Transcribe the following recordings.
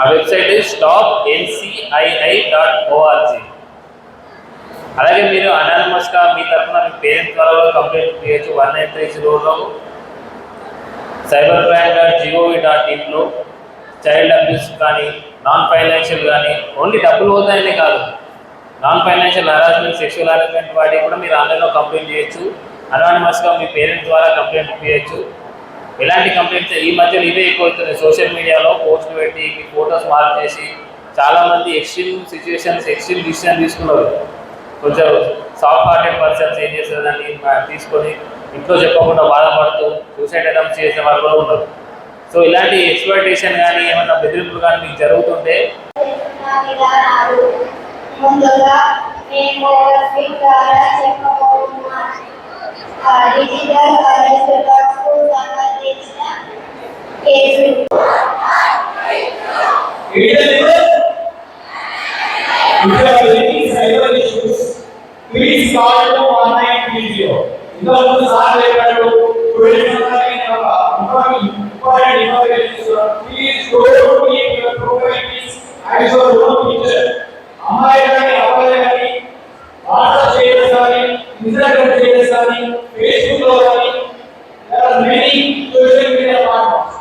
ఆ website stop NCII dot org అలాగే మీరు అనానమస్గా మీ తరఫున మీ పేరెంట్స్ ద్వారా కంప్లైంట్ చేయొచ్చు. వన్ నైన్ త్రీ జీరోలో cyber crime dot gov dot ఇన్లో child abuse కానీ నాన్ ఫైనాన్షియల్ కానీ ఓన్లీ డబ్బులు పోతాయనే కాదు. Non financial harassment sexual harassment వాటి కూడా మీరు ఆన్లైన్లో కంప్లైంట్ చేయొచ్చు. అనానిమస్గా మీ పేరెంట్స్ ద్వారా కంప్లైంట్ చేయొచ్చు. ఎలాంటి కంప్లైంట్స్ ఈ మధ్యలో ఇవే ఎక్కువ అవుతున్నాయి సోషల్ మీడియాలో పోస్ట్ పెట్టి మీ ఫొటోస్ మార్క్ చేసి చాలామంది ఎక్స్ట్రీమ్ సిచ్యువేషన్స్ ఎక్స్ట్రీమ్ డిసిషన్ తీసుకున్నారు. కొంచెం సాఫ్ట్ హార్టెడ్ పర్సన్స్ ఏం చేస్తారు దాన్ని మా- తీసుకొని ఇంట్లో చెప్పకుండా బాధపడుతూ సూసైడ్ అటెంప్ట్స్ చేసే వాళ్ళు కూడా ఉన్నారు. సో ఇలాంటి ఎక్స్ప్లోటేషన్ కానీ ఏమన్నా బెదిరింపులు కానీ మీకు జరుగుతుంటే? ముందుగా మేము స్క్రీన్ ద్వారా సంబంధించిన కేసులు If please call to online video. ఇంతకుముందు సార్ చెప్పాడు స్టూడెంట్స్ అందరికీ ఒక important information please go to your profiles and your own picture అమ్మాయి కానీ అబ్బాయి కానీ వాట్సాప్ చేయడం కానీ ఇన్స్టాగ్రామ్ చేయడం కానీ ఫేస్బుక్లో కానీ there are many social media platforms.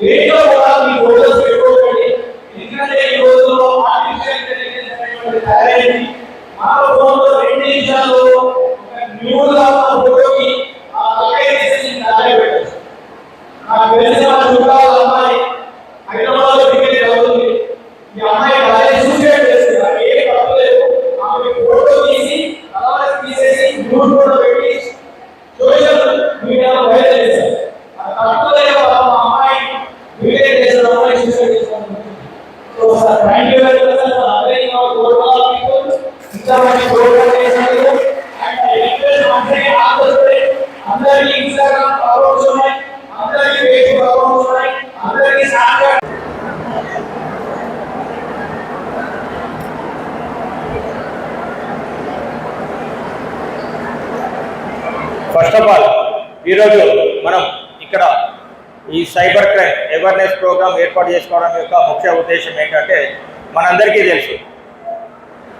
దేంట్లో కూడా మీ ఫోటోస్ పెట్టుకోకండి ఎందుకంటే ఈ రోజుల్లో ఆర్టిఫిషియల్ ఇంటెలిజెన్స్ అనేటువంటి తయారైంది మన ఫోన్లో రెండు నిమిషాల్లో ఒక న్యూగా ఉన్న ఫోటోకి ఆ లొకేషన్ తయారు పెట్టచ్చు నాకు తెలిసిన చుట్టాల అమ్మాయి హైదరాబాద్లో టికెట్ అవుతుంది ఈ అమ్మాయి అదే సూసైడ్ చేస్తుంది అది ఏ తప్పు లేదు ఆమె ఫోటో తీసి తర్వాత తీసేసి న్యూస్ కూడా పెట్టి సోషల్ మీడియాలో వైరల్ చేశారు అది తప్పు లేదు పాపం ఆ అమ్మాయి వీడియో చేసిన అమ్మాయి సూసైడ్ చేశారు so sir thank you very much for awaring our gold people ఇంత మంచి ప్రోగ్రామ్ చేసినందుకు and request once again all the students అందరికీ ఇన్స్టాగ్రామ్ అకౌంట్స్ ఉన్నాయి అందరికీ ఫేస్బుక్ అకౌంట్స్ ఉన్నాయి అందరికీ స్నాప్చాట్ ఫస్ట్ ఆఫ్ ఆల్ ఈరోజు మనం ఇక్కడ ఈ సైబర్ క్రైమ్ అవేర్నెస్ ప్రోగ్రామ్ ఏర్పాటు చేసుకోవడం యొక్క ముఖ్య ఉద్దేశం ఏంటంటే మనందరికీ తెలుసు.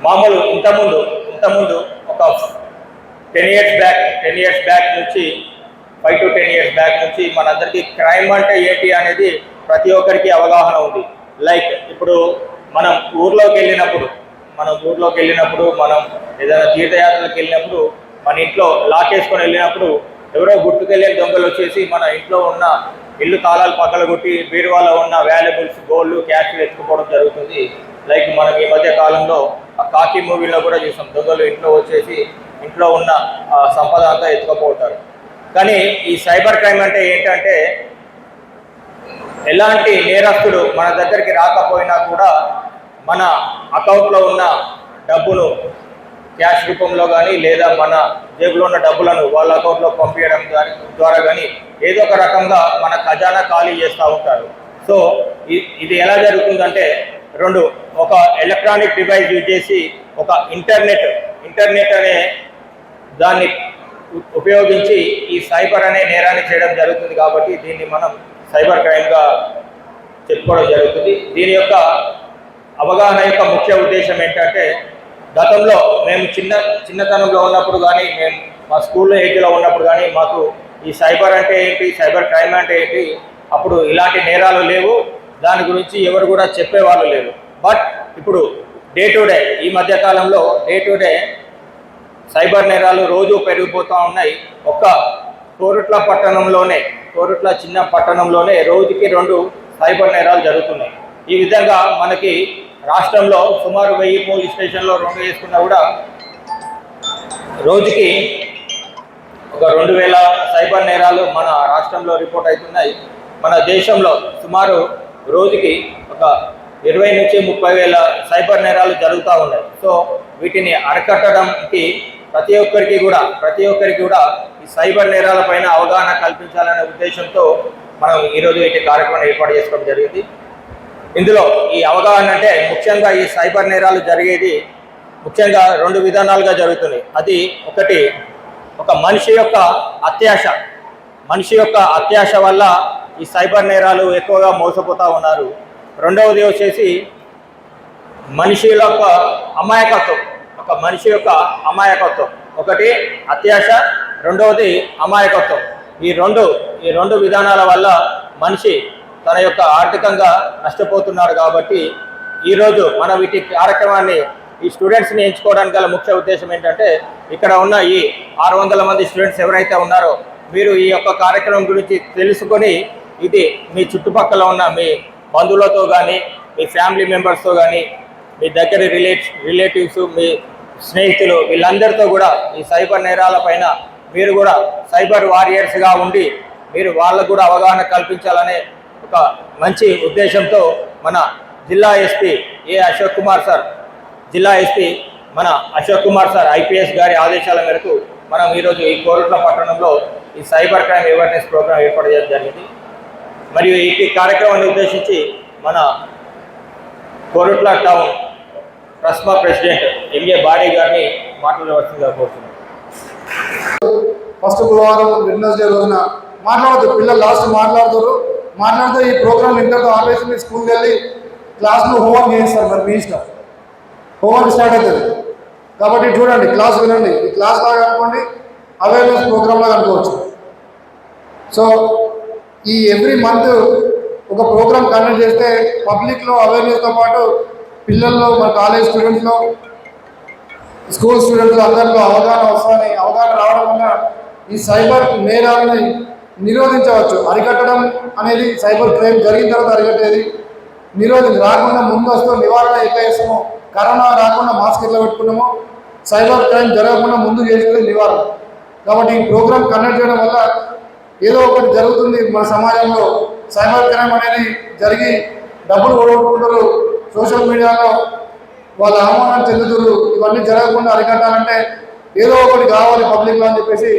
మామూలు ఇంతకుముందు ఇంతకుముందు ఒక ten years back ten years back నుంచి five to ten years back నుంచి మనందరికీ క్రైమ్ అంటే ఏంటి అనేది ప్రతి ఒక్కరికి అవగాహన ఉంది. లైక్ ఇప్పుడు మనం ఊర్లోకి వెళ్ళినప్పుడు మనం ఊర్లోకి వెళ్ళినప్పుడు మనం ఏదైనా తీర్థయాత్రలకు వెళ్ళినప్పుడు మన ఇంట్లో లాక్ వేసుకొని వెళ్ళినప్పుడు ఎవరో గుర్తుకెళ్ళే దొంగలు వచ్చేసి మన ఇంట్లో ఉన్న ఇల్లు తాళాలు పక్కల కొట్టి బీరువాలో ఉన్న వాల్యుబుల్స్ గోల్డ్ క్యాష్ ఎత్తుకుపోవడం జరుగుతుంది. లైక్ మనం ఈ మధ్య కాలంలో ఆ కాకి మూవీలో కూడా చూసాం. దొంగలు ఇంట్లో వచ్చేసి ఇంట్లో ఉన్న ఆ, సంపద అంతా ఎత్తుకుపోతారు. కానీ ఈ సైబర్ క్రైమ్ అంటే ఏంటంటే ఎలాంటి నేరస్తుడు మన దగ్గరికి రాకపోయినా కూడా మన అకౌంట్లో ఉన్న డబ్బును క్యాష్ రూపంలో కానీ లేదా మన జేబులో ఉన్న డబ్బులను వాళ్ళ అకౌంట్లో పంపించడం ద్వారా కానీ ఏదో ఒక రకంగా మన ఖజానా ఖాళీ చేస్తూ ఉంటారు. సో ఇది ఎలా జరుగుతుందంటే రెండు ఒక ఎలక్ట్రానిక్ డివైస్ యూజ్ చేసి ఒక ఇంటర్నెట్ ఇంటర్నెట్ అనే దాన్ని ఉపయోగించి ఈ సైబర్ అనే నేరాన్ని చేయడం జరుగుతుంది కాబట్టి దీన్ని మనం సైబర్ క్రైమ్గా చెప్పుకోవడం జరుగుతుంది. దీని యొక్క అవగాహన యొక్క ముఖ్య ఉద్దేశం ఏంటంటే గతంలో మేము చిన్న చిన్నతనంలో ఉన్నప్పుడు కానీ మేము మా స్కూల్లో ఏజ్లో ఉన్నప్పుడు కానీ మాకు ఈ సైబర్ అంటే ఏంటి సైబర్ క్రైమ్ అంటే ఏంటి అప్పుడు ఇలాంటి నేరాలు లేవు. దాని గురించి ఎవరు కూడా చెప్పేవాళ్ళు లేరు. బట్ ఇప్పుడు డే టు డే ఈ మధ్య కాలంలో డే టు డే సైబర్ నేరాలు రోజు పెరిగిపోతూ ఉన్నాయి. ఒక్క కోరుట్ల పట్టణంలోనే కోరుట్ల చిన్న పట్టణంలోనే రోజుకి రెండు సైబర్ నేరాలు జరుగుతున్నాయి. ఈ విధంగా మనకి రాష్ట్రంలో సుమారు వెయ్యి పోలీస్ స్టేషన్లో రెండు వేసుకున్నా కూడా రోజుకి ఒక రెండు వేల సైబర్ నేరాలు మన రాష్ట్రంలో రిపోర్ట్ అవుతున్నాయి. మన దేశంలో సుమారు రోజుకి ఒక ఇరవై నుంచి ముప్పై వేల సైబర్ నేరాలు జరుగుతూ ఉన్నాయి. సో వీటిని అరికట్టడానికి ప్రతి ఒక్కరికి కూడా ప్రతి ఒక్కరికి కూడా ఈ సైబర్ నేరాలపైన అవగాహన కల్పించాలనే ఉద్దేశంతో మనం ఈరోజు ఇటు కార్యక్రమం ఏర్పాటు చేసుకోవడం జరిగింది. ఇందులో ఈ అవగాహన అంటే ముఖ్యంగా ఈ సైబర్ నేరాలు జరిగేది ముఖ్యంగా రెండు విధానాలుగా జరుగుతుంది. అది ఒకటి ఒక మనిషి యొక్క అత్యాశ. మనిషి యొక్క అత్యాశ వల్ల ఈ సైబర్ నేరాలు ఎక్కువగా మోసపోతూ ఉన్నారు. రెండవది వచ్చేసి మనిషి యొక్క అమాయకత్వం. ఒక మనిషి యొక్క అమాయకత్వం. ఒకటి అత్యాశ. రెండవది అమాయకత్వం. ఈ రెండు ఈ రెండు విధానాల వల్ల మనిషి తన యొక్క ఆర్థికంగా నష్టపోతున్నాడు కాబట్టి ఈరోజు మనం వీటి కార్యక్రమాన్ని ఈ స్టూడెంట్స్ని ఎంచుకోవడానికి గల ముఖ్య ఉద్దేశం ఏంటంటే ఇక్కడ ఉన్న ఈ ఆరు వందల మంది స్టూడెంట్స్ ఎవరైతే ఉన్నారో మీరు ఈ యొక్క కార్యక్రమం గురించి తెలుసుకొని ఇది మీ చుట్టుపక్కల ఉన్న మీ బంధువులతో కానీ మీ ఫ్యామిలీ మెంబర్స్తో కానీ మీ దగ్గర రిలేట్ రిలేటివ్స్ మీ స్నేహితులు వీళ్ళందరితో కూడా ఈ సైబర్ నేరాల పైన మీరు కూడా సైబర్ వారియర్స్గా ఉండి మీరు వాళ్ళకు కూడా అవగాహన కల్పించాలనే ఒక మంచి ఉద్దేశంతో మన జిల్లా SP A Ashok Kumar sir జిల్లా ఎస్పీ మన అశోక్ కుమార్ సార్ ఐపీఎస్ గారి ఆదేశాల మేరకు మనం ఈరోజు ఈ కోరుట్ల పట్టణంలో ఈ సైబర్ క్రైమ్ అవేర్నెస్ ప్రోగ్రాం ఏర్పాటు చేయడం జరిగింది. మరియు ఈ కార్యక్రమాన్ని ఉద్దేశించి మన కోరుట్ల టౌన్ ప్రస్మా ప్రెసిడెంట్ ఎంఏ బాడీ గారిని మాట్లాడవలసిందిగా కోరుతున్నాను ఫస్ట్ గురువారం వెన్నెస్డే రోజున మాట్లాడదు పిల్లలు లాస్ట్ మాట్లాడుతారు. మాట్లాడితే ఈ ప్రోగ్రామ్ ఇంతటితో ఆపేసి మీరు స్కూల్కి వెళ్ళి క్లాస్లో హోంవర్క్ చేయిస్తారు మరి మీ ఇష్టం. హోంవర్క్ స్టార్ట్ అవుతుంది. కాబట్టి చూడండి క్లాస్ వినండి. ఈ క్లాస్ లాగా అనుకోండి అవేర్నెస్ ప్రోగ్రామ్ లాగా అనుకోవచ్చు. సో ఈ ఎవ్రీ మంత్ ఒక ప్రోగ్రామ్ కండక్ట్ చేస్తే పబ్లిక్లో అవేర్నెస్తో పాటు పిల్లల్లో మన కాలేజ్ స్టూడెంట్స్లో స్కూల్ స్టూడెంట్స్ అందరిలో అవగాహన వస్తుందని అవగాహన రావడం వల్ల ఈ సైబర్ నేరాలని నిరోధించవచ్చు. అరికట్టడం అనేది సైబర్ క్రైమ్ జరిగిన తర్వాత అరికట్టేది. నిరోధి రాకుండా ముందస్తు నివారణ ఎట్లా చేస్తామో కరోనా రాకుండా మాస్క్ ఎట్లా పెట్టుకున్నామో సైబర్ క్రైమ్ జరగకుండా ముందు చేసేది నివారణ. కాబట్టి ఈ ప్రోగ్రామ్ కండక్ట్ చేయడం వల్ల ఏదో ఒకటి జరుగుతుంది మన సమాజంలో. సైబర్ క్రైమ్ అనేది జరిగి డబ్బులు ఓడగొట్టుకుంటారు సోషల్ మీడియాలో వాళ్ళ అవమానం చెందుతున్నారు ఇవన్నీ జరగకుండా అరికట్టాలంటే ఏదో ఒకటి కావాలి పబ్లిక్లో అని చెప్పేసి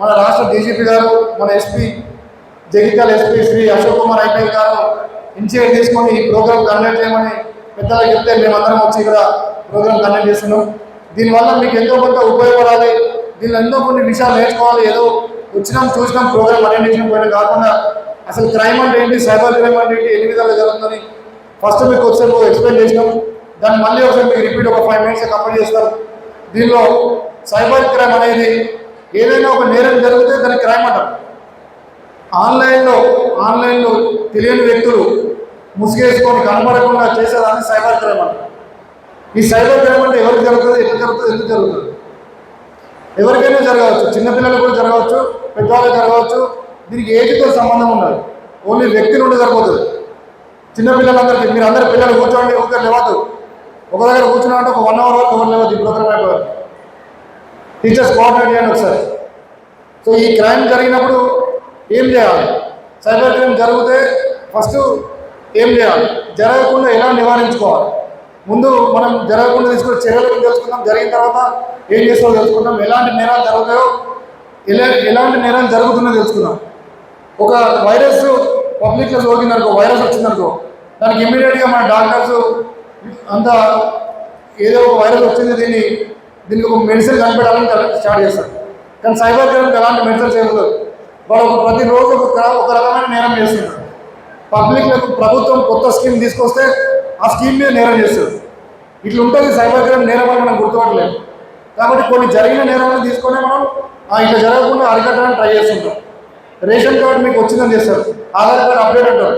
మన రాష్ట్ర డీజీపీ గారు మన SP Jagtial SP Shri Ashok Kumar IPL గారు ఇనిషియేట్ తీసుకొని ఈ ప్రోగ్రామ్ కండక్ట్ చేయమని పెద్దలకు చెప్తే మేమందరం వచ్చి ఇక్కడ ప్రోగ్రామ్ కండక్ట్ చేస్తున్నాం. దీనివల్ల మీకు ఎంతో కొంత ఉపయోగపడాలి. దీనిలో ఎంతో కొన్ని విషయాలు నేర్చుకోవాలి. ఏదో వచ్చినాం చూసినాం ప్రోగ్రామ్ అటెండ్ చేసిన పోయినా కాకుండా అసలు క్రైమ్ అంటే ఏంటి సైబర్ క్రైమ్ అంటే ఏంటి ఎన్ని విధాలు జరుగుతుందని ఫస్ట్ మీకు ఒకసారి ఎక్స్ప్లెయిన్ చేసినాం. దాన్ని మళ్ళీ ఒకసారి మీకు రిపీట్ ఒక ఫైవ్ మినిట్స్ కంప్లీట్ చేస్తారు దీనిలో సైబర్ క్రైమ్ అనేది ఏదైనా ఒక నేరం జరిగితే దానికి క్రైమ్ అంటారు. ఆన్లైన్లో ఆన్లైన్లో తెలియని వ్యక్తులు ముసుగేసుకొని కనబడకుండా చేసేదాన్ని సైబర్ క్రైమ్ అంటారు. ఈ సైబర్ క్రైమ్ అంటే ఎవరికి జరుగుతుంది ఎట్లా జరుగుతుంది ఎందుకు జరుగుతుంది? ఎవరికైనా జరగవచ్చు చిన్నపిల్లలకు కూడా జరగవచ్చు పెద్దవాళ్ళకి జరగవచ్చు దీనికి ఏజ్తో సంబంధం ఉండదు. ఓన్లీ వ్యక్తి నుండి సరిపోతుంది. చిన్నపిల్లలందరికీ మీరు అందరు పిల్లలు కూర్చోండి ఒకరు లేవద్దు. ఒక దగ్గర కూర్చున్నామంటే ఒక వన్ అవర్ వరకు ఒకరు లేవద్దు ఇప్పుడు ఒకరు టీచర్స్ కోఆర్డినేట్ చేయండి ఒకసారి. సో ఈ క్రైమ్ జరిగినప్పుడు ఏం చేయాలి? సైబర్ క్రైమ్ జరిగితే ఫస్ట్ ఏం చేయాలి? జరగకుండా ఎలా నివారించుకోవాలి? ముందు మనం జరగకుండా తీసుకున్న చర్యలు తెలుసుకుందాం? జరిగిన తర్వాత ఏం చేస్తామో తెలుసుకుందాం. ఎలాంటి నేరాలు జరుగుతాయో ఎలా ఎలాంటి నేరాలు జరుగుతుందో తెలుసుకుందాం. ఒక వైరస్ పబ్లిక్లో సోకిందనుకో వైరస్ వచ్చిందనుకో దానికి ఇమ్మీడియట్గా మన డాక్టర్స్ అంతా ఏదో ఒక వైరస్ వచ్చింది దీన్ని దీనికి ఒక మెడిసిన్ కనిపెట్టాలని స్టార్ట్ చేస్తారు కానీ సైబర్ క్రైమ్కి ఎలాంటి మెడిసిన్స్ చేయలేదు వాడు ఒక ప్రతిరోజు ఒక ఒక రకమైన నేరం చేస్తున్నాడు. పబ్లిక్లకు ప్రభుత్వం కొత్త స్కీమ్ తీసుకొస్తే ఆ స్కీమ్ మీద నేరం చేస్తారు. ఇట్లా ఉంటుంది సైబర్ క్రైమ్ నేరం అని మనం గుర్తుపట్టలేము. కాబట్టి కొన్ని జరిగిన నేరాలను తీసుకొని మనం ఆ ఇట్లా జరగకుండా అరికట్టడానికి ట్రై చేస్తుంటాం. రేషన్ కార్డు మీకు వచ్చిందని చేస్తారు. ఆధార్ కార్డు అప్డేట్ అంటారు.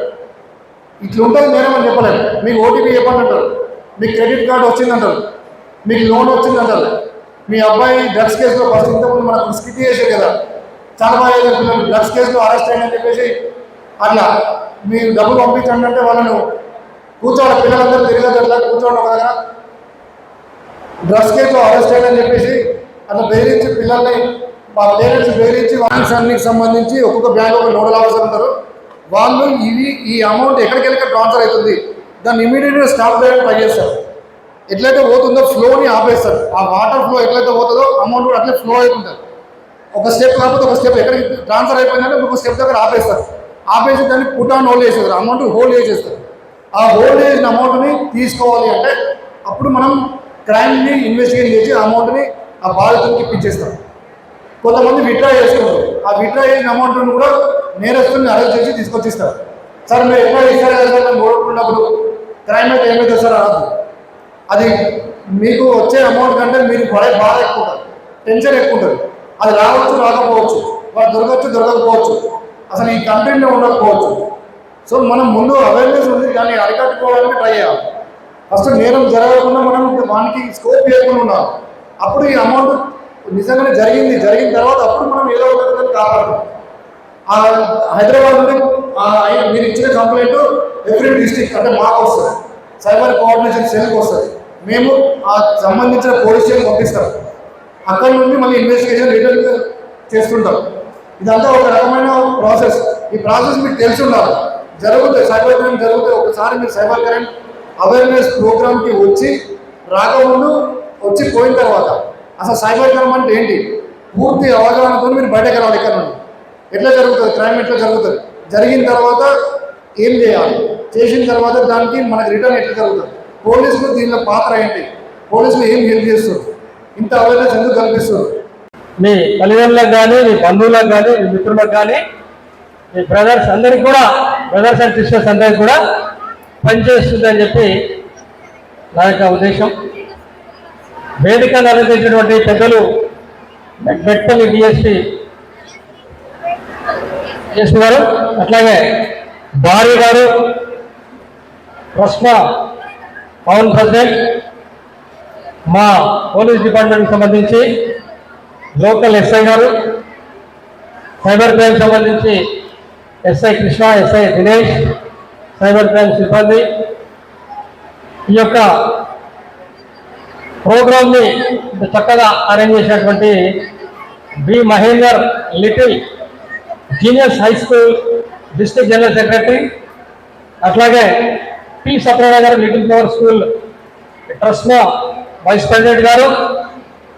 ఇట్లా ఉంటుంది నేరం అని చెప్పలేము. మీకు ఓటీపీ చెప్పండి అంటారు. మీకు క్రెడిట్ కార్డు వచ్చిందంటారు. మీకు లోన్ వచ్చిందంటారు మీ అబ్బాయి డ్రగ్స్ కేసులో ఫస్ట్ ఇంతకుముందు మనకు స్కిట్ చేశారు కదా. చాలా బాగా పిల్లలు డ్రగ్స్ కేసులో అరెస్ట్ అయ్యని చెప్పేసి అట్లా మీరు డబ్బులు పంపించండి అంటే వాళ్ళను కూర్చోవాలి. పిల్లలందరూ తిరిగి అట్లా కూర్చోండి ఒక దగ్గర. డ్రగ్స్ కేసులో అరెస్ట్ అయ్యని చెప్పేసి అట్లా బెదిరించి పిల్లల్ని మా పేరెంట్స్ బెదిరించి వానికి సంబంధించి ఒక్కొక్క బ్యాంక్ ఒక నోడల్ ఆఫీసర్ ఉంటారు. వాళ్ళు ఇవి ఈ అమౌంట్ ఎక్కడికి వెళ్ళి ట్రాన్స్ఫర్ అవుతుంది. దాన్ని ఇమీడియట్గా స్టాప్ చేయడానికి ట్రై చేస్తారు ఎట్లయితే పోతుందో ఫ్లోని ఆపేస్తారు. ఆ వాటర్ ఫ్లో ఎట్లయితే పోతుందో అమౌంట్ కూడా అట్లే ఫ్లో అవుతుంటుంది ఒక స్టెప్ కాకపోతే ఒక స్టెప్ ఎక్కడికి ట్రాన్స్ఫర్ అయిపోయిందంటే ఇంకొక స్టెప్ దగ్గర ఆపేస్తారు. ఆపేసి దాన్ని పుట్ ఆన్ హోల్డ్ చేసేస్తారు. అమౌంట్ హోల్డ్ చేసేస్తారు. ఆ హోల్డ్ చేసిన అమౌంట్ని తీసుకోవాలి అంటే అప్పుడు మనం క్రైమ్ని ఇన్వెస్టిగేట్ చేసి ఆ అమౌంట్ని ఆ బాధితునికి ఇప్పించేస్తాం. కొంతమంది విత్డ్రా చేసుకుంటారు ఆ విత్డ్రా చేసిన అమౌంట్ని కూడా నేరస్తుని అరెస్ట్ చేసి తీసుకొచ్చిస్తారు. సార్ మీరు ఎట్లా ఇస్తారు కదా సార్ మేము ఓడుకున్నప్పుడు క్రైమ్ అయితే ఏమైతే సార్ అనద్దు అది మీకు వచ్చే అమౌంట్ కంటే మీరు పడే బాధ ఎక్కువ ఉంటుంది. టెన్షన్ ఎక్కువ ఉంటుంది. అది రావచ్చు రాకపోవచ్చు. వాళ్ళు దొరకచ్చు దొరకకపోవచ్చు. అసలు ఈ కంటెంట్లో ఉండకపోవచ్చు సో మనం ముందు అవేర్నెస్ ఉంది దాన్ని అరికట్టుకోవడానికి ట్రై చేయాలి. ఫస్ట్ నేరం జరగకుండా మనం వానికి స్కోప్ చేయకుండా ఉన్నాం అప్పుడు ఈ అమౌంట్ నిజంగానే జరిగింది. జరిగిన తర్వాత అప్పుడు మనం ఏదో ఒకటి కాపాడు ఆ హైదరాబాద్ నుండి మీరు ఇచ్చిన కంప్లైంట్ ఎవ్రీ డిస్టిక్ అంటే మాకు వస్తుంది. సైబర్ కోఆర్డినేషన్ సెల్కి వస్తుంది. మేము ఆ సంబంధించిన పోలీస్ స్టేషన్ పంపిస్తాం. అక్కడ నుండి మళ్ళీ ఇన్వెస్టిగేషన్ రిటర్న్ చేస్తుంటాం. ఇదంతా ఒక రకమైన ప్రాసెస్ ఈ ప్రాసెస్ మీకు తెలిసి ఉండాలి జరుగుతాయి సైబర్ క్రైమ్ జరుగుతాయి. ఒకసారి మీరు సైబర్ క్రైమ్ అవేర్నెస్ ప్రోగ్రామ్కి వచ్చి రాకముందు వచ్చి పోయిన తర్వాత అసలు సైబర్ క్రైమ్ అంటే ఏంటి? పూర్తి అవగాహనతో మీరు బయటకు వెళ్ళాలి ఇక్కడ నుండి. ఎట్లా జరుగుతుంది? క్రైమ్ ఎట్లా జరుగుతుంది? జరిగిన తర్వాత ఏం చేయాలి? చేసిన తర్వాత దానికి మనకి రిటర్న్ ఎట్లా జరుగుతుంది? పోలీసులు దీనిలో పాత్ర ఏంటి పోలీసులు ఏం హెల్ప్ చేస్తారు? ఇంత అవేర్నెస్ ఎందుకు కల్పిస్తారు? మీ తల్లిదండ్రులకు కానీ మీ బంధువులకు కానీ మీ మిత్రులకు కానీ మీ బ్రదర్స్ అందరికి కూడా బ్రదర్స్ అండ్ సిస్టర్స్ అందరికి కూడా పనిచేస్తుందని చెప్పి నా యొక్క ఉద్దేశం. వేదిక నిర్వహించినటువంటి పెద్దలు మెట్పల్లి డిఎస్పి డిఎస్పి గారు అట్లాగే భార్య గారు ప్రశ్న పవన్ ప్రెసిడెంట్ మా పోలీస్ డిపార్ట్మెంట్కి సంబంధించి లోకల్ ఎస్ఐ గారు సైబర్ క్రైమ్ సంబంధించి SI Krishna SI Dinesh cyber crime సిబ్బంది. ఈ యొక్క ప్రోగ్రామ్ని చక్కగా అరేంజ్ చేసినటువంటి B Mahender little genius high school district general secretary అట్లాగే పి సత్యనారాయణ గారు little flower school trust vice president గారు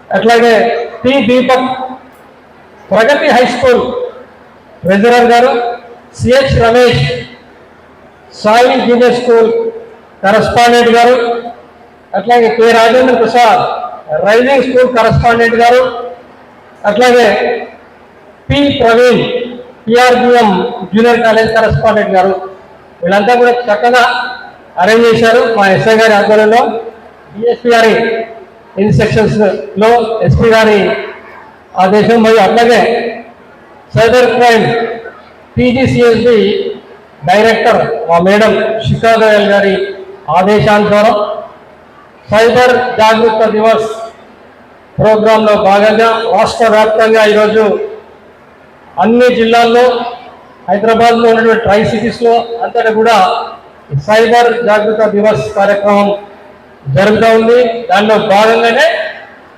అట్లాగే P Deepak Pragati high school treasurer గారు CH Ramesh Sai junior school correspondent గారు అట్లాగే K Rajendra Prasad rising school correspondent గారు అట్లాగే P Praveen PRBM junior college correspondent గారు. వీళ్ళంతా కూడా చక్కగా అరేంజ్ చేశారు మా ఎస్ఐ గారి ఆధ్వర్యంలో. డిఎస్పీ గారి ఇన్స్ట్రక్షన్స్లో ఎస్పీ గారి ఆదేశం మరియు అట్లాగే సైబర్ క్రైమ్ పీజీసీఎస్బి డైరెక్టర్ మా మేడం శిఖా గోయల్ గారి ఆదేశానుసారం సైబర్ జాగృత దివస్ ప్రోగ్రాంలో భాగంగా రాష్ట్ర వ్యాప్తంగా ఈరోజు అన్ని జిల్లాల్లో హైదరాబాద్లో ఉన్నటువంటి ట్రై సిటీస్లో అంతటా కూడా సైబర్ జాగృత దివస్ కార్యక్రమం జరుగుతూ ఉంది. దానిలో భాగంగానే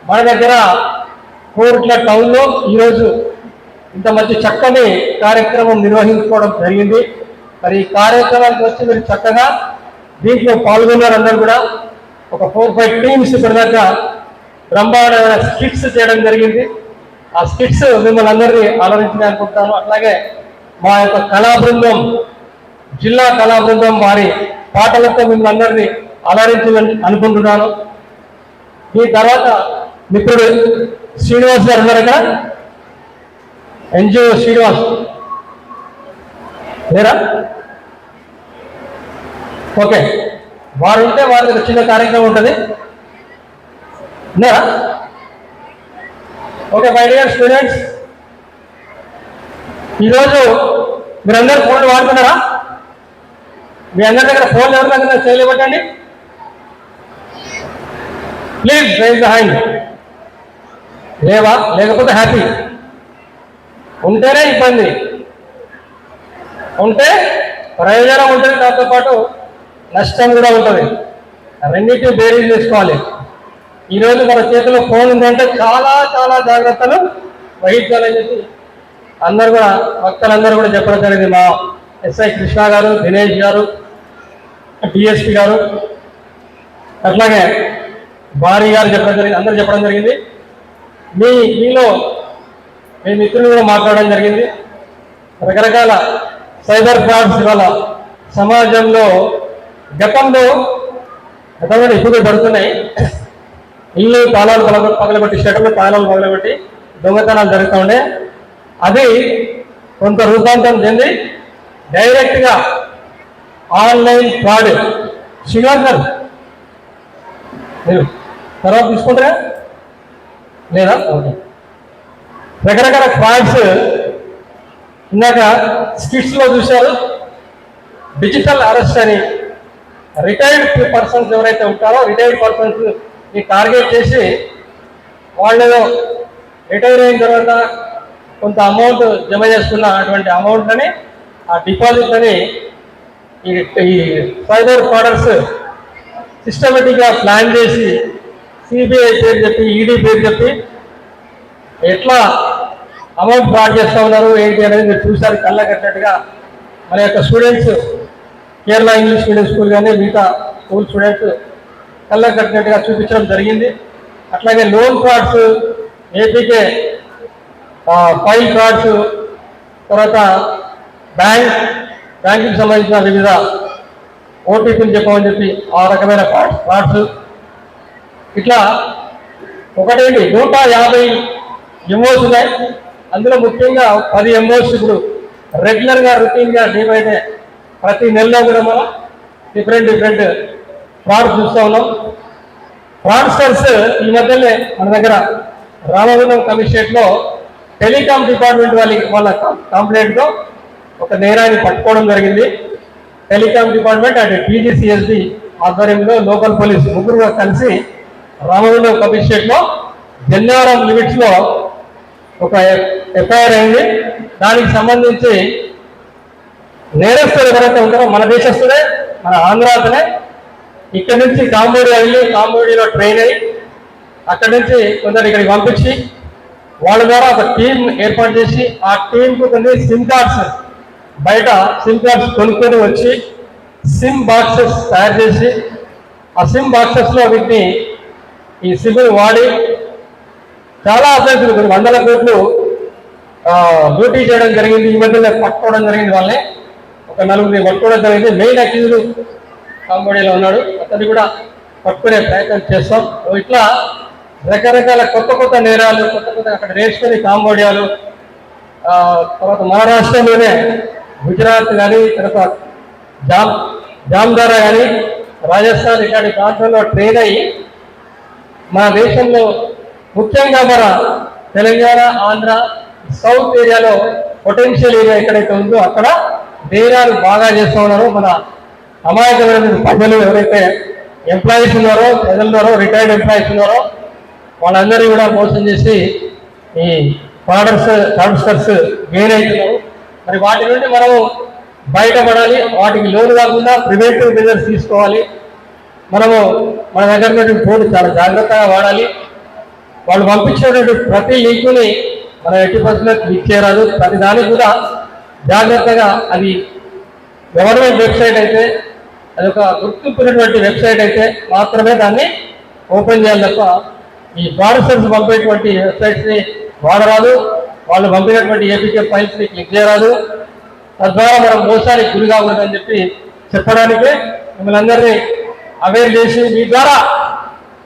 మన దగ్గర కోరుట్ల టౌన్లో ఈరోజు ఇంత మంచి చక్కని కార్యక్రమం నిర్వహించుకోవడం జరిగింది. మరి ఈ కార్యక్రమానికి వచ్చి మీరు చక్కగా దీంట్లో పాల్గొన్నారు అందరూ కూడా ఒక ఫోర్ ఫైవ్ టీమ్స్ ఇప్పటిదాకా బ్రహ్మాండమైన స్కిట్స్ చేయడం జరిగింది. ఆ స్కిట్స్ మిమ్మల్ని అందరినీ ఆలోచించాలనుకుంటాను అట్లాగే మా యొక్క కళా బృందం జిల్లా కళా బృందం వారి పాటలతో మిమ్మల్ని అందరినీ అలరించాలని అనుకుంటున్నాను. ఈ తర్వాత మిత్రుడు శ్రీనివాస్ గారు ఉన్నారు ఇక్కడ. ఎన్జిఓ శ్రీనివాస్. లేరా? ఓకే. వారు ఉంటే వారికి దగ్గర చిన్న కార్యక్రమం ఉంటుంది. ఉన్నారా? Okay my dear students. ఈరోజు మీరందరూ ఫోన్ వాడుతున్నారా మీ అందరి దగ్గర ఫోన్ ఎవరి దగ్గర చేయలేబట్టండి ప్లీజ్ రైజ్ ద హ్యాండ్ లేవా? లేకపోతే హ్యాపీ ఉంటేనే ఇబ్బంది. ఉంటే ప్రయోజనం ఉంటుంది దాంతో పాటు నష్టం కూడా ఉంటుంది. రెండింటిని బేరీజ్ చేసుకోవాలి. ఈరోజు మన చేతిలో ఫోన్ ఉందంటే చాలా చాలా జాగ్రత్తలు వహించాలని చెప్పి అందరు కూడా భక్తులందరూ కూడా చెప్పడం జరిగింది మా ఎస్ఐ కృష్ణ గారు దినేష్ గారు. డిఎస్పి గారు అట్లాగే భారీ గారు చెప్పడం జరిగింది అందరూ చెప్పడం జరిగింది. మీ మీలో మీ మిత్రులు కూడా మాట్లాడడం జరిగింది. రకరకాల సైబర్ ఫ్రాడ్స్ వల్ల సమాజంలో గతంలో గతంలో ఇప్పుడు పడుతున్నాయి ఇల్లు తాళాలు పగల పగలబెట్టి షటర్లు తాళాలు పగలబెట్టి దొంగతనాలు జరుగుతూ ఉండే. అది కొంత రూపాంతరం చెంది డైరెక్ట్గా ఆన్లైన్ ఫ్రాడ్. శ్రీనివాస్ గారు మీరు తర్వాత తీసుకుంటారా? లేదా? ఓకే. రకరకాల ఫ్రాడ్స్ ఇందాక స్కిట్స్లో చూశారు. డిజిటల్ అరెస్ట్ అని. రిటైర్డ్ పర్సన్స్ ఎవరైతే ఉంటారో రిటైర్డ్ పర్సన్స్ని టార్గెట్ చేసి వాళ్ళు రిటైర్ అయిన తర్వాత కొంత అమౌంట్ జమ చేసుకున్న అటువంటి అమౌంట్లని ఆ డిపాజిట్లని ఈ ఈ సైబర్ సిస్టమేటిక్గా ప్లాన్ చేసి సిబిఐ పేరు చెప్పి ఈడీ పేరు చెప్పి ఎట్లా అమౌంట్ ఫ్రాడ్ చేస్తూ ఉన్నారు ఏంటి అనేది మీరు చూసారు కళ్ళ కట్టినట్టుగా మన యొక్క students Kerala English medium school కానీ మిగతా స్కూల్ స్టూడెంట్స్ కళ్ళ కట్టినట్టుగా చూపించడం జరిగింది. అట్లాగే loan frauds APK file frauds తర్వాత బ్యాంక్ బ్యాంకుకి సంబంధించిన వివిధ ఓటీపీలు చెప్పమని చెప్పి ఆ రకమైన ఫ్రాడ్స్ ఫ్రాడ్స్ ఇట్లా ఒకటేంటి నూట యాభై ఎంఓస్ ఉన్నాయి. అందులో ముఖ్యంగా పది ఎంఓస్ ఇప్పుడు రెగ్యులర్గా రొటీన్గా డే బై డే ప్రతి నెలలో కూడా మనం డిఫరెంట్ డిఫరెంట్ ఫ్రాడ్స్ చూస్తూ ఉన్నాం. ఫ్రాడ్స్టర్స్ ఈ మధ్యనే మన దగ్గర రామగుండం కమిషనరేట్లో టెలికాం డిపార్ట్మెంట్ వాళ్ళ వాళ్ళ కంప్లైంట్తో ఒక నేరాన్ని పట్టుకోవడం జరిగింది. టెలికాం డిపార్ట్మెంట్ అండ్ టీజీసీఎస్బి ఆధ్వర్యంలో లోకల్ పోలీస్ ముగ్గురుగా కలిసి రామగుండం కమిషనరేట్లో జన్నారం లిమిట్స్లో ఒక ఎఫ్ఐఆర్ అయింది. దానికి సంబంధించి నేరస్తులు ఎవరైతే ఉంటారో మన దేశస్తులే మన ఆంధ్రాతనే ఇక్కడ నుంచి కాంబోడియా వెళ్ళి కాంబోడియాలో ట్రైన్ అయ్యి అక్కడి నుంచి కొందరు ఇక్కడికి పంపించి వాళ్ళ ద్వారా ఒక టీం ఏర్పాటు చేసి ఆ టీంకు కొన్ని సిమ్ కార్డ్స్ బయట సిమ్ కార్డ్స్ కొనుక్కొని వచ్చి సిమ్ బాక్సెస్ తయారు చేసి ఆ సిమ్ బాక్సెస్లో వీటిని ఈ సిమ్ని వాడి చాలా అభ్యర్థులు కొన్ని వందల కోట్లు డ్యూటీ చేయడం జరిగింది ఈ మధ్యలో పట్టుకోవడం జరిగింది వాళ్ళని. ఒక నలుగురిని పట్టుకోవడం జరిగింది. మెయిన్ అక్యూజుడు కాంబోడియాలో ఉన్నాడు. అతన్ని కూడా పట్టుకునే ప్రయత్నం చేస్తాం. ఇట్లా రకరకాల కొత్త కొత్త నేరాలు కొత్త కొత్త అక్కడ నేర్చుకుని కాంబోడియాలు తర్వాత మహారాష్ట్రలోనే గుజరాత్ కానీ తర్వాత జామ్ జామ్దారా కానీ రాజస్థాన్ ఇలాంటి ప్రాంతంలో ట్రైన్ అయ్యి మన దేశంలో ముఖ్యంగా మన తెలంగాణ ఆంధ్ర సౌత్ ఏరియాలో పొటెన్షియల్ ఏరియా ఎక్కడైతే ఉందో అక్కడ నేరాలు బాగా చేస్తూ ఉన్నారు. మన అమాయకమైన ప్రజలు ఎవరైతే ఎంప్లాయీస్ ఉన్నారో ప్రజలు ఉన్నారో రిటైర్డ్ ఎంప్లాయీస్ ఉన్నారో వాళ్ళందరినీ కూడా మోసం చేసి ఈ ఫ్రాడర్స్ ఫ్రాడ్స్టర్స్ గెయిన్ అవుతున్నారు మరి వాటి నుండి మనము బయటపడాలి వాటికి లోన్ కాకుండా ప్రివెంటివ్ మెజర్స్ తీసుకోవాలి. మనము మన దగ్గర ఉన్నటువంటి ఫోన్ చాలా జాగ్రత్తగా వాడాలి. వాళ్ళు పంపించినటువంటి ప్రతి లింకుని మనం ఎట్టి పరిస్థితుల్లో క్లిక్ చేయరాదు. ప్రతి దానికి కూడా జాగ్రత్తగా అది గవర్నమెంట్ వెబ్సైట్ అయితే అది ఒక గుర్తింపునటువంటి వెబ్సైట్ అయితే మాత్రమే దాన్ని ఓపెన్ చేయాలి తప్ప ఈ ప్రాడక్ట్స్ పంపేటువంటి వెబ్సైట్స్ని వాడరాదు. వాళ్ళు పంపినటువంటి ఏపీకే ఫైల్స్ని క్లిక్ చేయరాదు తద్వారా మనం మోసానికి గురి కాకూడదని చెప్పి చెప్పడానికే మిమ్మల్ని అందరినీ అవేర్ చేసి మీ ద్వారా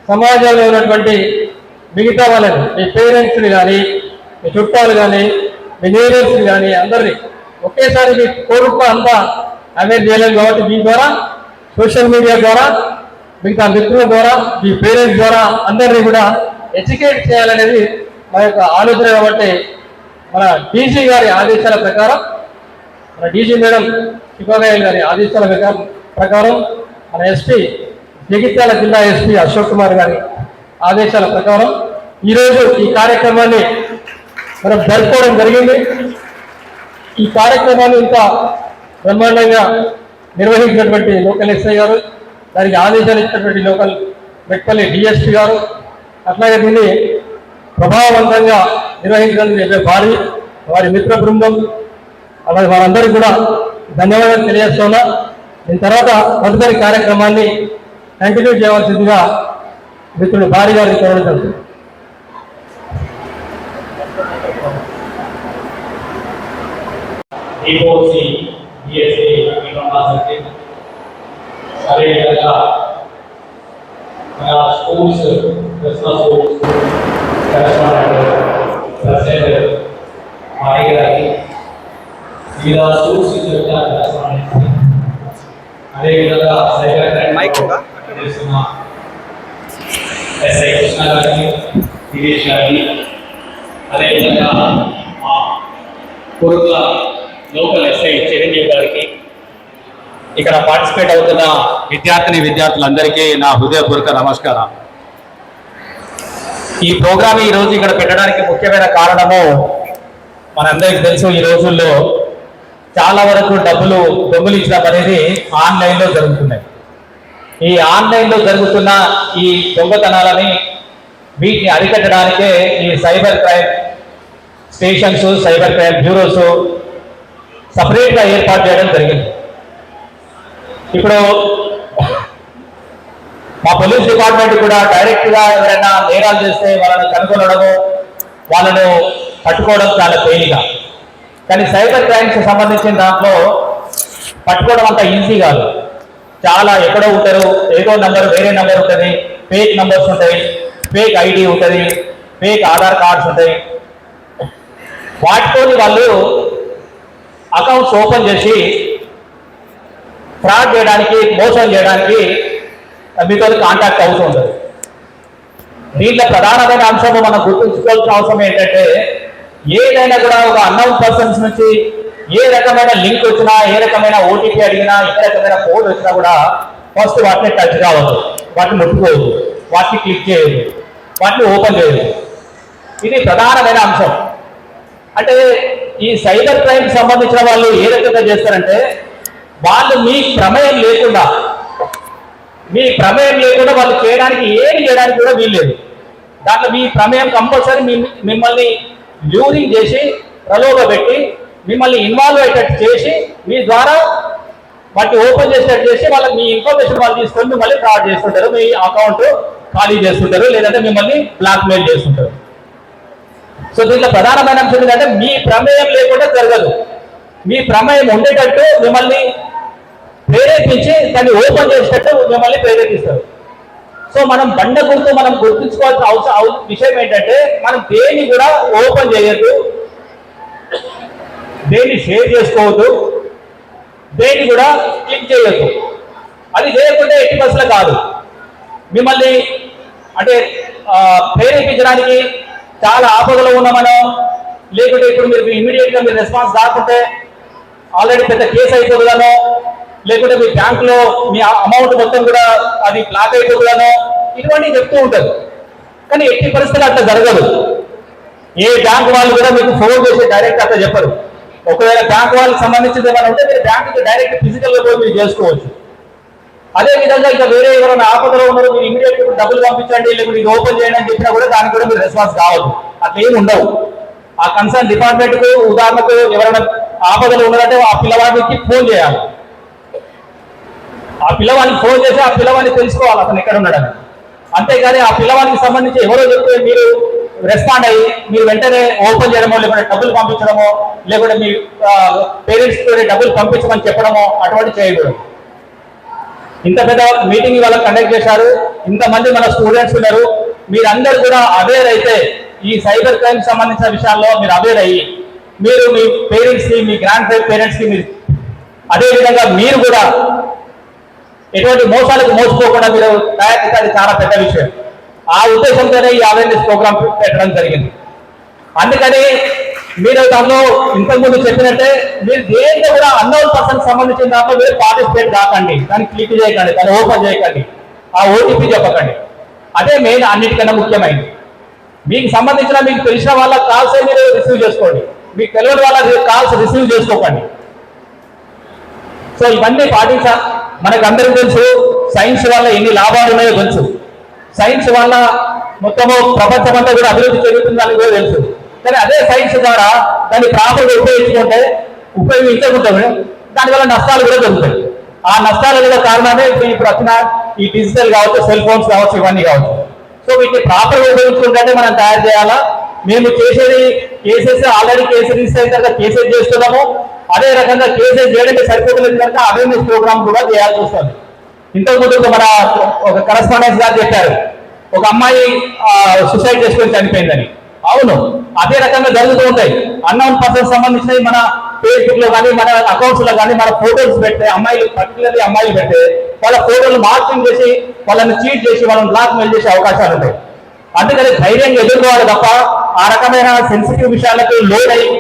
సమాజంలో ఉన్నటువంటి మిగతా వాళ్ళని మీ పేరెంట్స్ని కానీ మీ చుట్టాలు కానీ మీ నేరియర్స్ని కానీ అందరినీ ఒకేసారి మీ కోరుకు అంతా అవేర్ చేయలేము కాబట్టి మీ ద్వారా సోషల్ మీడియా ద్వారా మిగతా మిత్రుల ద్వారా మీ పేరెంట్స్ ద్వారా అందరినీ కూడా ఎడ్యుకేట్ చేయాలనేది మా యొక్క ఆలోచన కాబట్టి మన డీజీ గారి ఆదేశాల ప్రకారం మన డీజీ మేడం శివగాయల్ గారి ఆదేశాల ప్రకారం ప్రకారం మన ఎస్పీ జగిత్యాల జిల్లా ఎస్పీ అశోక్ కుమార్ గారి ఆదేశాల ప్రకారం ఈరోజు ఈ కార్యక్రమాన్ని మనం జరుపుకోవడం జరిగింది. ఈ కార్యక్రమాన్ని ఇంత బ్రహ్మాండంగా నిర్వహించినటువంటి లోకల్ ఎస్ఐ గారు దానికి ఆదేశాలు ఇచ్చినటువంటి లోకల్ మెట్పల్లి డిఎస్పీ గారు అట్లాగే దీన్ని ప్రభావవంతంగా నిర్వహించినందుకు వారి వారి మిత్ర బృందం అలాగే వారందరికీ కూడా ధన్యవాదాలు తెలియజేస్తున్నా దీని తర్వాత తదుపరి కార్యక్రమాన్ని కంటిన్యూ చేయవలసిందిగా మిత్రుడు భారీ గారిని కోరడం జరుగుతుంది ఈఓసి బిఎస్సి డిప్లొమా సర్టిఫికేట్ అదేవిధంగా మన schools Krishna schools correspondent president Mari గారికి వివిధ స్కూల్స్ చెప్తా కరెస్పాండెంట్ అదేవిధంగా సైబర్ మైక్ ఉందా? చేస్తున్న ఎస్ఐ కృష్ణ గారికి దినేష్ గారికి అదేవిధంగా మా కురుల లోకల్ ఎస్ఐ చిరంజీవి గారికి ఇక్కడ పార్టిసిపేట్ అవుతున్న విద్యార్థిని విద్యార్థులందరికీ నా హృదయపూర్వక నమస్కారం. ఈ ప్రోగ్రామ్ ఈ రోజు ఇక్కడ పెట్టడానికి ముఖ్యమైన కారణము మనందరికి తెలుసు ఈ రోజుల్లో చాలా వరకు డబ్బులు దొంగిలించడం అనేది ఆన్లైన్లో జరుగుతున్నాయి. ఈ ఆన్లైన్లో జరుగుతున్న ఈ దొంగతనాలని వీటిని అరికట్టడానికే ఈ cyber crime stations cyber crime bureaus సపరేట్గా ఏర్పాటు చేయడం జరిగింది. ఇప్పుడు మా పోలీస్ డిపార్ట్మెంట్ కూడా డైరెక్ట్గా ఎవరైనా నేరాలు చేస్తే వాళ్ళని కనుగొనడము వాళ్ళను పట్టుకోవడం చాలా తేలిక. కానీ సైబర్ క్రైమ్స్ సంబంధించిన దాంట్లో పట్టుకోవడం అంత ఈజీ కాదు. చాలా ఎక్కడో ఉంటారు ఏదో నెంబర్ వేరే నెంబర్ ఉంటుంది ఫేక్ నెంబర్స్ ఉంటాయి ఫేక్ ఐడి ఉంటుంది ఫేక్ ఆధార్ కార్డ్స్ ఉంటాయి. వాటితోని వాళ్ళు అకౌంట్స్ ఓపెన్ చేసి ఫ్రాడ్ చేయడానికి మోసం చేయడానికి మీతో కాంటాక్ట్ అవసరం ఉంటుంది దీంట్లో ప్రధానమైన అంశం మనం గుర్తుంచుకోవాల్సిన అవసరం ఏంటంటే ఏదైనా కూడా ఒక అన్నౌన్ పర్సన్స్ నుంచి ఏ రకమైన లింక్ వచ్చినా ఏ రకమైన ఓటీపీ అడిగినా ఏ రకమైన కోడ్ వచ్చినా కూడా ఫస్ట్ వాటిని టచ్ కావద్దు. వాటిని ముట్టుకోవద్దు. వాటిని క్లిక్ చేయదు వాటిని ఓపెన్ చేయదు ఇది ప్రధానమైన అంశం. అంటే ఈ సైబర్ క్రైమ్ సంబంధించిన వాళ్ళు ఏ రకంగా చేస్తారంటే వాళ్ళు మీ ప్రమేయం లేకుండా మీ ప్రమేయం లేకుండా వాళ్ళు చేయడానికి ఏమి చేయడానికి కూడా వీల్లేదు. దాంట్లో మీ ప్రమేయం కంపల్సరీ మిమ్మల్ని ల్యూరింగ్ చేసి ప్రలోభ పెట్టి మిమ్మల్ని ఇన్వాల్వ్ అయ్యేటట్టు చేసి మీ ద్వారా వాటిని ఓపెన్ చేసేటట్టు చేసి వాళ్ళకి మీ ఇన్ఫర్మేషన్ వాళ్ళు తీసుకొని మిమ్మల్ని ఫ్రాడ్ చేస్తుంటారు మీ అకౌంట్ ఖాళీ చేస్తుంటారు లేదంటే మిమ్మల్ని బ్లాక్మెయిల్ చేస్తుంటారు. సో దీంట్లో ప్రధానమైన అంశం ఏంటంటే మీ ప్రమేయం లేకుండా జరగదు. మీ ప్రమేయం ఉండేటట్టు మిమ్మల్ని ప్రేరేపించి దాన్ని ఓపెన్ చేసేటట్టు మిమ్మల్ని ప్రేరేపిస్తారు. సో మనం బండ గుర్తు మనం గుర్తుంచుకోవాల్సిన అవసరం విషయం ఏంటంటే మనం దేన్ని కూడా ఓపెన్ చేయొద్దు. దేన్ని షేర్ చేసుకోవద్దు. దేన్ని కూడా క్లిక్ చేయొద్దు. అది చేయకుంటే ఎట్టి బస్సులో కాదు. మిమ్మల్ని అంటే ప్రేరేపించడానికి చాలా ఆపదలో మనం లేకుంటే ఇప్పుడు మీరు ఇమీడియట్గా మీరు రెస్పాన్స్ రాకుంటే ఆల్రెడీ పెద్ద కేసు అయిపోతుందనో లేకుంటే మీ బ్యాంకులో మీ అమౌంట్ మొత్తం కూడా అది బ్లాక్ అయిపోతుందనో ఇటువంటివి చెప్తూ ఉంటారు. కానీ ఎట్టి పరిస్థితులు అట్లా జరగదు. ఏ బ్యాంక్ వాళ్ళు కూడా మీకు ఫోన్ చేసి డైరెక్ట్ అట్లా చెప్పరు. ఒకవేళ బ్యాంక్ వాళ్ళకి సంబంధించింది ఏమైనా ఉంటే మీరు బ్యాంకుకి డైరెక్ట్ ఫిజికల్గా పోయి మీరు చేసుకోవచ్చు. అదే విధంగా ఇంకా వేరే ఎవరైనా ఆపదలో ఉన్నారు మీరు ఇమీడియట్ డబ్బులు పంపించండి లేకుంటే ఇది ఓపెన్ చేయండి అని చెప్పినా కూడా దానికి కూడా మీరు రెస్పాన్స్ కావద్దు. అట్లా ఏమి ఉండవు. ఆ కన్సర్న్ డిపార్ట్మెంట్కు ఉదాహరణకు ఎవరైనా ఆపదలు ఉన్నారంటే ఆ పిల్లవాడికి ఫోన్ చేయాలి. ఆ పిల్లవాడికి ఫోన్ చేసి ఆ పిల్లవాడిని తెలుసుకోవాలి అతను ఎక్కడ ఉన్నాడని. అంతేగాని ఆ పిల్లవాడికి సంబంధించి ఎవరో చెప్తే మీరు రెస్పాండ్ అయ్యి మీరు వెంటనే ఓపెన్ చేయడమో లేకుంటే డబ్బులు పంపించడమో లేకుంటే మీ పేరెంట్స్ తోటి డబ్బులు పంపించమని చెప్పడమో అటువంటి చేయకూడదు. ఇంత పెద్ద మీటింగ్ ఇవాళ కండక్ట్ చేశారు. ఇంతమంది మన స్టూడెంట్స్ ఉన్నారు. మీరందరూ కూడా అవేర్ అయితే ఈ సైబర్ క్రైమ్ సంబంధించిన విషయాల్లో మీరు అవేర్ అయ్యి మీరు మీ పేరెంట్స్కి మీ గ్రాండ్ పేరెంట్స్కి మీరు అదేవిధంగా మీరు కూడా ఎటువంటి మోసాలకు మోసపోకుండా మీరు తయారు చేస్తే చాలా పెద్ద విషయం. ఆ ఉద్దేశంతోనే ఈ అవేర్నెస్ ప్రోగ్రామ్ పెట్టడం జరిగింది. అందుకని మీరు దాంట్లో ఇంతకుముందు చెప్పినట్టే మీరు దేంట్లో కూడా అన్నోన్ పర్సన్ సంబంధించిన దాంట్లో మీరు పార్టిసిపేట్ కాకండి. దాన్ని క్లిక్ చేయకండి దాన్ని ఓపెన్ చేయకండి. ఆ ఓటీపీ చెప్పకండి. అదే మెయిన్ అన్నిటికన్నా ముఖ్యమైనది. మీకు సంబంధించిన మీకు తెలిసిన వాళ్ళ కాల్స్ మీరు రిసీవ్ చేసుకోండి. మీకు తెలియని వాళ్ళ కాల్స్ రిసీవ్ చేసుకోకండి. సో ఇవన్నీ పాటించా మనకు అందరికీ తెలుసు సైన్స్ వల్ల ఎన్ని లాభాలు ఉన్నాయో తెలుసు. సైన్స్ వల్ల మొత్తము ప్రపంచం అంతా కూడా అభివృద్ధి చెందుతుందని కూడా తెలుసు. కానీ అదే సైన్స్ ద్వారా దాన్ని ప్రాపర్గా ఉపయోగించుకుంటే ఉపయోగించకుంటే దానివల్ల నష్టాలు కూడా జరుగుతాయి. ఆ నష్టాల కూడా కారణమే ఇప్పుడు ఇప్పుడు వచ్చిన ఈ డిజిటల్ కావచ్చు సెల్ ఫోన్స్ కావచ్చు ఇవన్నీ కావచ్చు. సో వీటిని ప్రాపర్గా ఉపయోగించుకుంటే మనం తయారు చేయాలా? మేము చేసేది కేసెస్ ఆల్రెడీ కేసెస్ రిజిస్టర్ అయిన తర్వాత కేసెస్ చేస్తున్నాము అదే రకంగా కేసెస్ చేయడానికి సరిపోతుంది కనుక అవేర్నెస్ ప్రోగ్రామ్ కూడా చేయాల్సి వస్తుంది. ఇంతకు ముందు మన ఒక కరస్పాండెన్స్ గారు చెప్పారు ఒక అమ్మాయి సుసైడ్ చేసుకొని చనిపోయిందని. అవును అదే రకంగా జరుగుతూ ఉంటాయి. అన్నౌన్ పర్సన్ సంబంధించినవి మన ఫేస్బుక్లో కానీ మన అకౌంట్స్లో కానీ మన ఫోటోస్ పెడితే అమ్మాయిలు పర్టికులర్లీ అమ్మాయిలు పెడితే వాళ్ళ ఫోటోలు మార్కింగ్ చేసి వాళ్ళని చీట్ చేసి వాళ్ళని బ్లాక్ మెయిల్ చేసే అవకాశాలు ఉంటాయి. అందుకని ధైర్యంగా ఎదుర్కోవాలి తప్ప ఆ రకమైన సెన్సిటివ్ విషయాలకు లోడ్ అయ్యి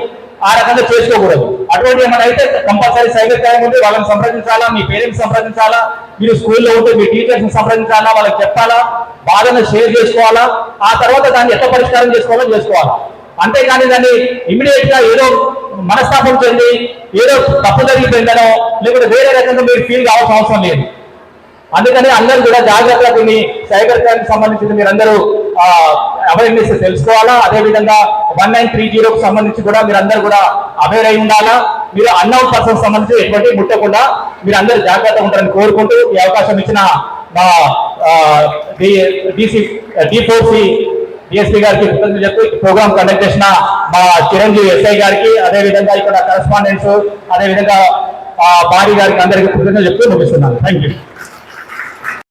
ఆ రకంగా చేసుకోకూడదు. అటువంటి ఏమైనా అయితే కంపల్సరీ సైబర్ క్రైమ్ ఉంది వాళ్ళని సంప్రదించాలా మీ పేరెంట్స్ సంప్రదించాలా మీరు స్కూల్లో ఉంటే మీ టీచర్స్ సంప్రదించాలా వాళ్ళకి చెప్పాలా బాధను షేర్ చేసుకోవాలా ఆ తర్వాత దాన్ని ఎట్లా పరిష్కారం చేసుకోవాలో చేసుకోవాలా. అంతేకాని దాన్ని ఇమీడియట్గా ఏదో మనస్తాపం చెంది ఏదో తప్పు జరిగిపోయిందనో లేకుంటే వేరే రకంగా మీరు ఫీల్ కావాల్సిన అవసరం లేదు. అందుకని అందరూ కూడా జాగ్రత్తగా కొన్ని సైబర్ క్రైమ్ సంబంధించి మీరందరూ అవేర్నెస్ తెలుసుకోవాలా? అదేవిధంగా వన్ నైన్ త్రీ జీరోకి సంబంధించి కూడా మీరందరూ కూడా అవేర్ అయి ఉండాలా? మీరు అన్నౌన్ పర్సన్ సంబంధించి ఎటువంటి ముట్టకుండా మీరు అందరూ జాగ్రత్తగా ఉంటారని కోరుకుంటూ ఈ అవకాశం ఇచ్చిన మా డిసి డి ఫోర్ డిఎస్పీ గారికి కృతజ్ఞతలు చెప్తూ ప్రోగ్రామ్ కండక్ట్ చేసిన మా చిరంజీవి ఎస్ఐ గారికి అదే విధంగా ఇక్కడ కరెస్పాండెంట్స్ అదే విధంగా భారీ గారికి అందరికీ కృతజ్ఞతలు చెప్తూ ముగిస్తున్నాను. Thank you